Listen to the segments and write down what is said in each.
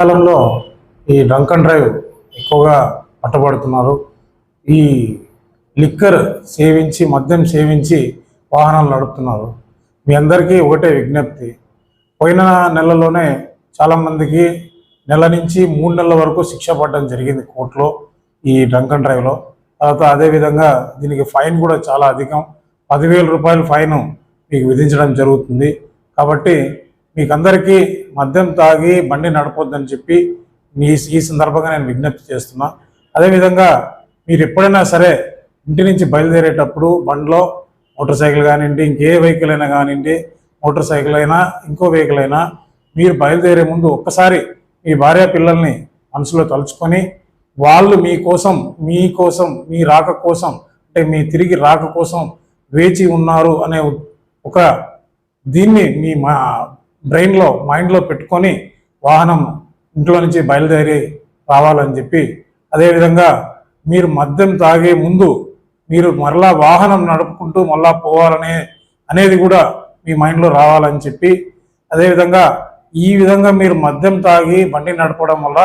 కాలంలో ఈ drunk and drive ఎక్కువగా పట్టబడుతున్నారు. ఈ లిక్కర్ సేవించి మద్యం సేవించి వాహనాలు నడుపుతున్నారు. మీ అందరికీ ఒకటే విజ్ఞప్తి. పోయిన నెలలోనే చాలామందికి నెల నుంచి మూడు నెలల వరకు శిక్ష పడడం జరిగింది కోర్టులో ఈ డ్రంక్ అండ్ డ్రైవ్లో. తర్వాత అదేవిధంగా దీనికి ఫైన్ కూడా చాలా అధికం. పదివేల రూపాయల ఫైన్ మీకు విధించడం జరుగుతుంది. కాబట్టి మీకు అందరికీ మద్యం తాగి బండి నడపొద్దని చెప్పి మీ ఈ సందర్భంగా నేను విజ్ఞప్తి చేస్తున్నా. అదేవిధంగా మీరు ఎప్పుడైనా సరే ఇంటి నుంచి బయలుదేరేటప్పుడు బండిలో మోటార్ సైకిల్ కానివ్వండి ఇంకే వెహికల్ అయినా కానివ్వండి మోటార్ సైకిల్ అయినా ఇంకో వెహికల్ అయినా మీరు బయలుదేరే ముందు ఒక్కసారి మీ భార్య పిల్లల్ని మనసులో తలుచుకొని వాళ్ళు మీకోసం మీకోసం మీ రాక కోసం అంటే మీ తిరిగి రాక కోసం వేచి ఉన్నారు అనే ఒక దీన్ని మీ మా బ్రెయిన్లో మైండ్లో పెట్టుకొని వాహనం ఇంట్లో నుంచి బయలుదేరి రావాలని చెప్పి అదేవిధంగా మీరు మద్యం తాగే ముందు మీరు మరలా వాహనం నడుపుకుంటూ మళ్ళా పోవాలనే అనేది కూడా మీ మైండ్లో రావాలని చెప్పి అదేవిధంగా ఈ విధంగా మీరు మద్యం తాగి బండి నడపడం వల్ల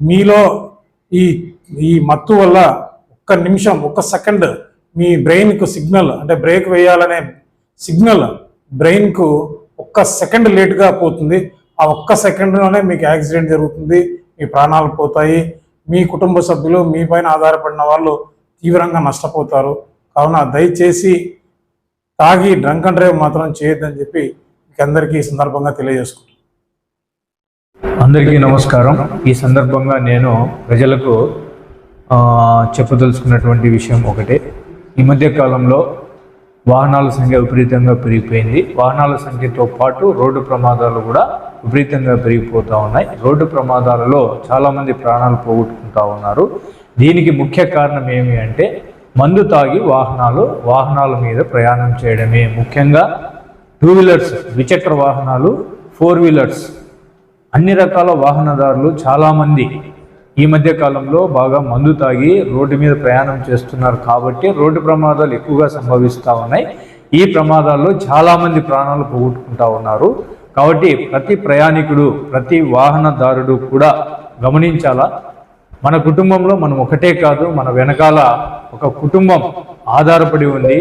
మీలో ఈ ఈ మత్తు వల్ల ఒక్క నిమిషం ఒక్క సెకండ్ మీ బ్రెయిన్కు సిగ్నల్ అంటే బ్రేక్ వేయాలనే సిగ్నల్ బ్రెయిన్కు ఒక్క సెకండ్ లేట్గా పోతుంది. ఆ ఒక్క సెకండ్లోనే మీకు యాక్సిడెంట్ జరుగుతుంది. మీ ప్రాణాలు పోతాయి. మీ కుటుంబ సభ్యులు మీ పైన ఆధారపడిన వాళ్ళు తీవ్రంగా నష్టపోతారు. కావున దయచేసి తాగి డ్రంక్ అండ్ డ్రైవ్ మాత్రం చేయొద్దని చెప్పి మీకు అందరికీ ఈ సందర్భంగా తెలియజేసుకుంటున్నాను. అందరికీ నమస్కారం. ఈ సందర్భంగా నేను ప్రజలకు చెప్పదలుచుకున్నటువంటి విషయం ఒకటే. ఈ మధ్య కాలంలో వాహనాల సంఖ్య విపరీతంగా పెరిగిపోయింది. వాహనాల సంఖ్యతో పాటు రోడ్డు ప్రమాదాలు కూడా విపరీతంగా పెరిగిపోతూ ఉన్నాయి. రోడ్డు ప్రమాదాలలో చాలామంది ప్రాణాలు పోగొట్టుకుంటా ఉన్నారు. దీనికి ముఖ్య కారణం ఏమి అంటే మందు తాగి వాహనాలు వాహనాల మీద ప్రయాణం చేయడమే. ముఖ్యంగా టూ వీలర్స్ ద్విచక్ర వాహనాలు ఫోర్ వీలర్స్ అన్ని రకాల వాహనదారులు చాలామంది ఈ మధ్య కాలంలో బాగా మందు తాగి రోడ్డు మీద ప్రయాణం చేస్తున్నారు కాబట్టి రోడ్డు ప్రమాదాలు ఎక్కువగా సంభవిస్తూ ఉన్నాయి. ఈ ప్రమాదాల్లో చాలామంది ప్రాణాలు పోగొట్టుకుంటా ఉన్నారు. కాబట్టి ప్రతి ప్రయాణికుడు ప్రతి వాహనదారుడు కూడా గమనించాలా? మన కుటుంబంలో మనం ఒకటే కాదు మన వెనకాల ఒక కుటుంబం ఆధారపడి ఉంది.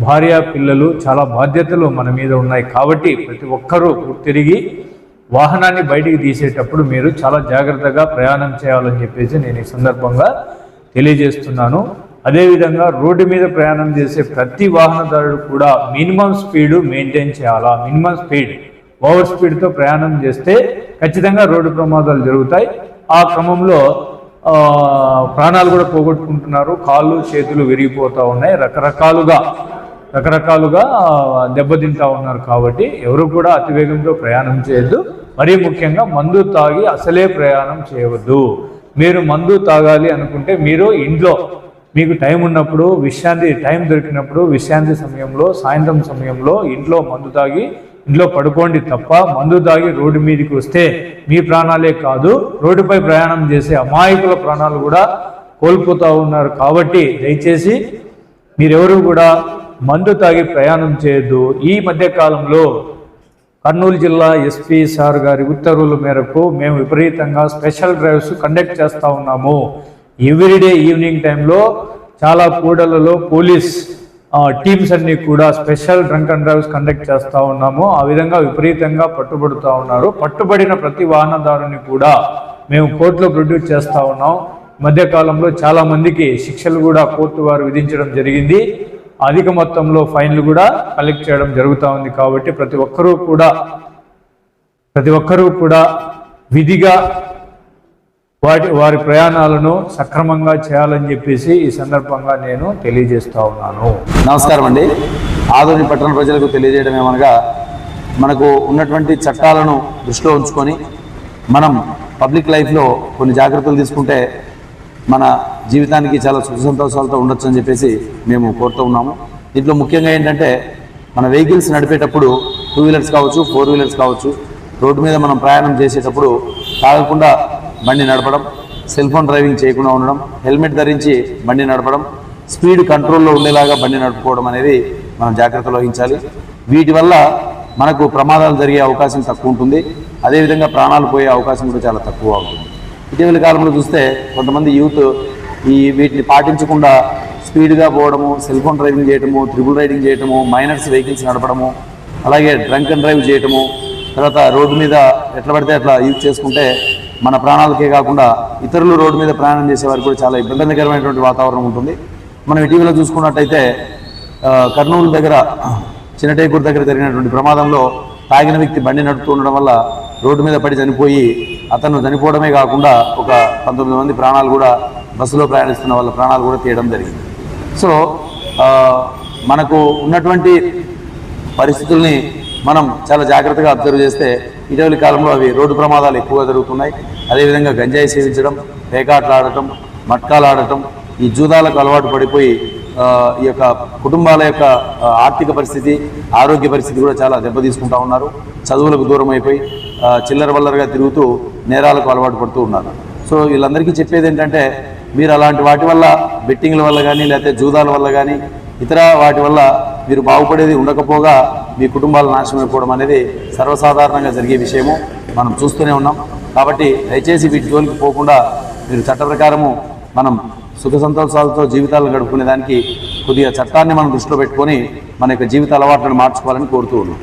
భార్య పిల్లలు చాలా బాధ్యతలు మన మీద ఉన్నాయి కాబట్టి ప్రతి ఒక్కరూ తిరిగి వాహనాన్ని బయటికి తీసేటప్పుడు మీరు చాలా జాగ్రత్తగా ప్రయాణం చేయాలని చెప్పేసి నేను ఈ సందర్భంగా తెలియజేస్తున్నాను. అదేవిధంగా రోడ్డు మీద ప్రయాణం చేసే ప్రతి వాహనదారుడు కూడా మినిమం స్పీడ్ మెయింటైన్ చేయాలా? మినిమం స్పీడ్ ఓవర్ స్పీడ్తో ప్రయాణం చేస్తే ఖచ్చితంగా రోడ్డు ప్రమాదాలు జరుగుతాయి. ఆ క్రమంలో ప్రాణాలు కూడా పోగొట్టుకుంటున్నారు. కాళ్ళు చేతులు విరిగిపోతూ ఉన్నాయి. రకరకాలుగా రకరకాలుగా దెబ్బతింటా ఉన్నారు కాబట్టి ఎవరు కూడా అతివేగంతో ప్రయాణం చేయొద్దు. మరీ ముఖ్యంగా మందు తాగి అసలే ప్రయాణం చేయవద్దు. మీరు మందు తాగాలి అనుకుంటే మీరు ఇంట్లో మీకు టైం ఉన్నప్పుడు విశ్రాంతి టైం దొరికినప్పుడు విశ్రాంతి సమయంలో సాయంత్రం సమయంలో ఇంట్లో మందు తాగి ఇంట్లో పడుకోండి తప్ప మందు తాగి రోడ్డు మీదకి వస్తే మీ ప్రాణాలే కాదు. రోడ్డుపై ప్రయాణం చేసే అమాయకుల ప్రాణాలు కూడా కోల్పోతూ ఉన్నారు కాబట్టి దయచేసి మీరెవరు కూడా మందు తాగి ప్రయాణం చేయొద్దు. ఈ మధ్య కాలంలో కర్నూలు జిల్లా ఎస్పీ సార్ గారి ఉత్తర్వుల మేరకు మేము విపరీతంగా స్పెషల్ డ్రైవ్స్ కండక్ట్ చేస్తూ ఉన్నాము. ఎవ్రీడే ఈవినింగ్ టైంలో చాలా కూడలలో పోలీస్ టీమ్స్ అన్ని కూడా special drunk and drives conduct చేస్తూ ఉన్నాము. ఆ విధంగా విపరీతంగా పట్టుబడుతూ ఉన్నారు. పట్టుబడిన ప్రతి వాహనదారుని కూడా మేము కోర్టులో ప్రొడ్యూస్ చేస్తూ ఉన్నాం. మధ్యకాలంలో చాలామందికి శిక్షలు కూడా కోర్టు వారు విధించడం జరిగింది. అధిక మొత్తంలో ఫైన్లు కూడా కలెక్ట్ చేయడం జరుగుతూ ఉంది కాబట్టి ప్రతి ఒక్కరూ కూడా ప్రతి ఒక్కరూ కూడా విధిగా వాటి వారి ప్రయాణాలను సక్రమంగా చేయాలని చెప్పేసి ఈ సందర్భంగా నేను తెలియజేస్తా ఉన్నాను. నమస్కారం అండి. ఆదోని పట్టణ ప్రజలకు తెలియజేయడం ఏమనగా మనకు ఉన్నటువంటి చట్టాలను దృష్టిలో ఉంచుకొని మనం పబ్లిక్ లైఫ్లో కొన్ని జాగ్రత్తలు తీసుకుంటే మన జీవితానికి చాలా సుఖ సంతోషాలతో ఉండొచ్చు అని చెప్పేసి మేము కోరుతూ ఉన్నాము. దీంట్లో ముఖ్యంగా ఏంటంటే మన వెహికల్స్ నడిపేటప్పుడు టూ వీలర్స్ కావచ్చు ఫోర్ వీలర్స్ కావచ్చు రోడ్డు మీద మనం ప్రయాణం చేసేటప్పుడు తాగకుండా బండి నడపడం సెల్ ఫోన్ డ్రైవింగ్ చేయకుండా ఉండడం హెల్మెట్ ధరించి బండి నడపడం స్పీడ్ కంట్రోల్లో ఉండేలాగా బండి నడుపుకోవడం అనేది మనం జాగ్రత్తలు వహించాలి. వీటి వల్ల మనకు ప్రమాదాలు జరిగే అవకాశం తక్కువ ఉంటుంది. అదేవిధంగా ప్రాణాలు పోయే అవకాశం కూడా చాలా తక్కువ ఉంటుంది. ఇటీవల కాలంలో చూస్తే కొంతమంది యూత్ ఈ వీటిని పాటించకుండా స్పీడ్గా పోవడము సెల్ ఫోన్ డ్రైవింగ్ చేయటము ట్రిపుల్ రైడింగ్ చేయటము మైనర్స్ వెహికల్స్ నడపడము అలాగే డ్రంక్ అండ్ డ్రైవ్ చేయటము తర్వాత రోడ్డు మీద ఎట్లా పడితే అట్లా యూజ్ చేసుకుంటే మన ప్రాణాలకే కాకుండా ఇతరులు రోడ్డు మీద ప్రయాణం చేసేవారు కూడా చాలా ఇబ్బందికరమైనటువంటి వాతావరణం ఉంటుంది. మనం ఇటీవల చూసుకున్నట్టయితే కర్నూలు దగ్గర చిన్నటేకూరు దగ్గర జరిగినటువంటి ప్రమాదంలో తాగిన వ్యక్తి బండి నడుపుతూ ఉండడం వల్ల రోడ్డు మీద పడి చనిపోయి అతను చనిపోవడమే కాకుండా ఒక పంతొమ్మిది మంది ప్రాణాలు కూడా బస్సులో ప్రయాణిస్తున్న వాళ్ళ ప్రాణాలు కూడా తీయడం జరిగింది. సో మనకు ఉన్నటువంటి పరిస్థితుల్ని మనం చాలా జాగ్రత్తగా అబ్జర్వ్ చేస్తే ఇటీవలి కాలంలో అవి రోడ్డు ప్రమాదాలు ఎక్కువగా జరుగుతున్నాయి. అదేవిధంగా గంజాయి సేవించడం పేకాట్లు ఆడటం మట్కాలు ఆడటం ఈ జూదాలకు అలవాటు పడిపోయి ఈ యొక్క కుటుంబాల యొక్క ఆర్థిక పరిస్థితి ఆరోగ్య పరిస్థితి కూడా చాలా దెబ్బతీసుకుంటా ఉన్నారు. చదువులకు దూరం అయిపోయి చిల్లర వల్లరగా తిరుగుతూ నేరాలకు అలవాటు పడుతూ ఉన్నారు. సో వీళ్ళందరికీ చెప్పేది ఏంటంటే మీరు అలాంటి వాటి వల్ల బెట్టింగ్ల వల్ల కానీ లేకపోతే జూదాల వల్ల కానీ ఇతర వాటి వల్ల మీరు బాగుపడేది ఉండకపోగా మీ కుటుంబాలు నాశనం అయిపోవడం అనేది సర్వసాధారణంగా జరిగే విషయము. మనం చూస్తూనే ఉన్నాం. కాబట్టి దయచేసి వీటి జోలికి పోకుండా మీరు చట్ట ప్రకారము మనం సుఖ సంతోషాలతో జీవితాలను గడుపుకునే దానికి కొద్దిగా చట్టాన్ని మనం దృష్టిలో పెట్టుకొని మన యొక్క జీవిత అలవాట్లను మార్చుకోవాలని కోరుతూ ఉన్నాం.